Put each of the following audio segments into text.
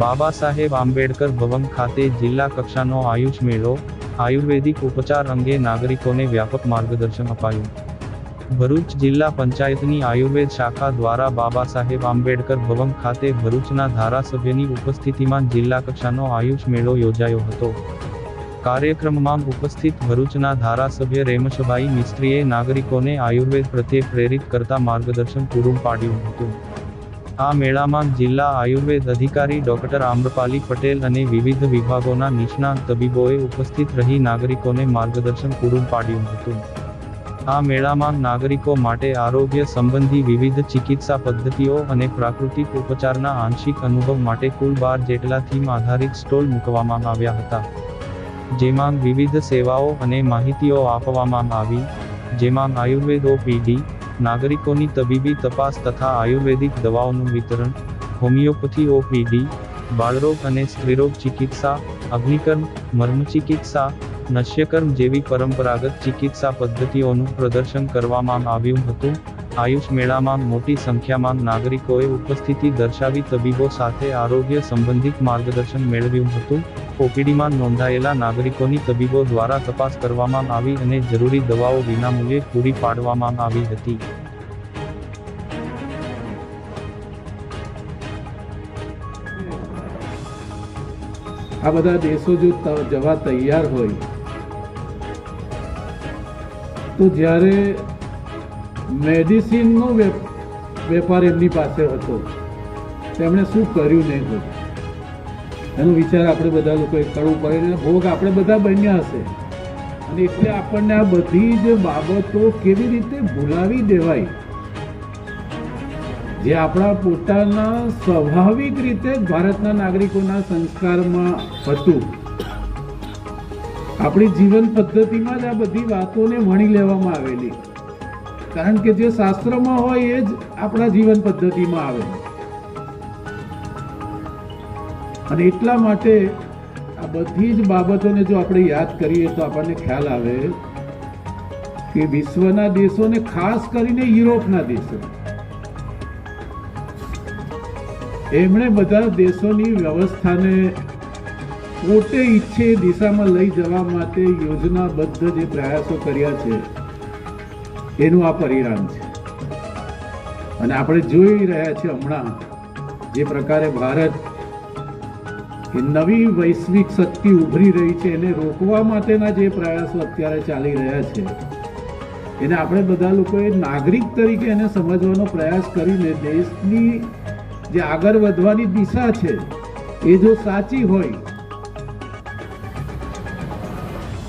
બાબા સાહેબ આંબેડકર ભવન ખાતે જિલ્લા કક્ષાનો આયુષ મેળો, આયુર્વેદિક ઉપચાર અંગે નાગરિકોને વ્યાપક માર્ગદર્શન અપાયું. ભરૂચ જિલ્લા પંચાયતની આયુર્વેદ શાખા દ્વારા બાબા સાહેબ આંબેડકર ભવન ખાતે ભરૂચના ધારાસભ્યની ઉપસ્થિતિમાં જિલ્લા કક્ષાનો આયુષ મેળો યોજાયો હતો. કાર્યક્રમમાં ઉપસ્થિત ભરૂચના ધારાસભ્ય રેમશભાઈ મિસ્ત્રીએ નાગરિકોને આયુર્વેદ પ્રત્યે પ્રેરિત કરતા માર્ગદર્શન પૂરું પાડ્યું હતું. આ મેળામાં જિલ્લા આયુર્વેદ અધિકારી ડોક્ટર આમ્રપાલી પટેલ અને વિવિધ વિભાગોના નિષ્ણાત તબીબોએ ઉપસ્થિત રહી નાગરિકોને માર્ગદર્શન પૂરું પાડ્યું હતું. આ મેળામાં નાગરિકો માટે આરોગ્ય સંબંધી વિવિધ ચિકિત્સા પદ્ધતિઓ અને પ્રાકૃતિક ઉપચારના આંશિક અનુભવ માટે કુલ બાર જેટલા થીમ આધારિત સ્ટોલ મૂકવામાં આવ્યા હતા. જેમાં વિવિધ સેવાઓ અને માહિતીઓ આપવામાં આવી, જેમાં આયુર્વેદ ઓપીડી નાગરિકોની તબીબી તપાસ તથા આયુર્વેદિક દવાઓનું વિતરણ, હોમિયોપથી ઓપીડી, બાળરોગ અને સ્ત્રીરોગ ચિકિત્સા, અગ્નિકર્મ, મર્મચિકિત્સા, નશ્યકર્મ જેવી પરંપરાગત ચિકિત્સા પદ્ધતિઓનું પ્રદર્શન કરવામાં આવ્યું હતું. આયુષ મેળામાં મોટી સંખ્યામાં નાગરિકોએ ઉપસ્થિતિ દર્શાવી તબીબો સાથે આરોગ્ય સંબંધિત માર્ગદર્શન મેળવ્યું હતું. ઓપીડીમાં નોંધાયેલા નાગરિકોની તબીબો દ્વારા તપાસ કરવામાં આવી અને જરૂરી દવાઓ વિનામૂલ્યે પૂરી પાડવામાં આવી હતી. આ બધા દેશો જો જવા તૈયાર હોય, તો જ્યારે મેડિસિનનો વેપ- વેપાર એમની પાસે હતો, તેમણે શું કર્યું નહીં કર્યું એનો વિચાર આપણે બધા લોકોએ કરવું પડે અને ભોગ આપણે બધા બન્યા હશે. અને એટલે આપણને આ બધી જ બાબતો કેવી રીતે ભૂલાવી દેવાય? જે આપણા પોતાના સ્વાભાવિક રીતે ભારતના નાગરિકોના સંસ્કારમાં હતું. આપણી જીવન પદ્ધતિમાં જ આ બધી વાતોને વણી લેવામાં આવેલી. કારણ કે જે શાસ્ત્રમાં હોય એ જ આપણા જીવન પદ્ધતિમાં આવે. અને એટલા માટે આ બધી જ બાબતોને જો આપણે યાદ કરીએ તો આપણને ખ્યાલ આવે કે વિશ્વના દેશોને ખાસ કરીને યુરોપના દેશો એમણે બધા દેશોની વ્યવસ્થાને પોતે ઈચ્છે દિશામાં લઈ જવા માટે યોજનાબદ્ધ જે પ્રયાસો કર્યા છે, એનું આ પરિણામ છે. અને આપણે જોઈ રહ્યા છીએ હમણાં જે પ્રકારે ભારત નવી વૈશ્વિક શક્તિ ઉભરી રહી છે, એને રોકવા માટેના જે પ્રયાસો અત્યારે ચાલી રહ્યા છે, એને આપણે બધા લોકોએ નાગરિક તરીકે એને સમજવાનો પ્રયાસ કરીને દેશની જે આગળ વધવાની દિશા છે, એ જો સાચી હોય,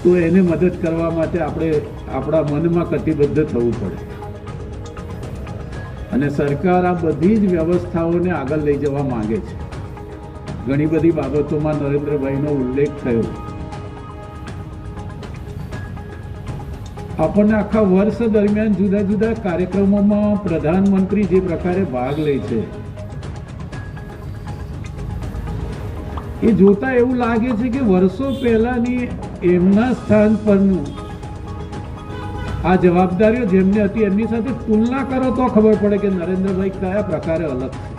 તો એને મદદ કરવા માટે આપણે આપણા મનમાં કટિબદ્ધ થવું પડે. અને સરકાર આ બધી જ વ્યવસ્થાઓને આગળ લઈ જવા માંગે છે. ઘણી બધી બાબતોમાં નરેન્દ્રભાઈનો ઉલ્લેખ થયો. આપણને આખા વર્ષ દરમિયાન જુદા જુદા કાર્યક્રમોમાં પ્રધાનમંત્રી જે પ્રકારે ભાગ લે છે. એ જોતા એવું લાગે છે કે વર્ષો પહેલાની એમના સ્થાન પરનું આ જવાબદારીઓ જેમને હતી, એમની સાથે તુલના કરો તો ખબર પડે કે નરેન્દ્રભાઈ કયા પ્રકારે અલગ છે.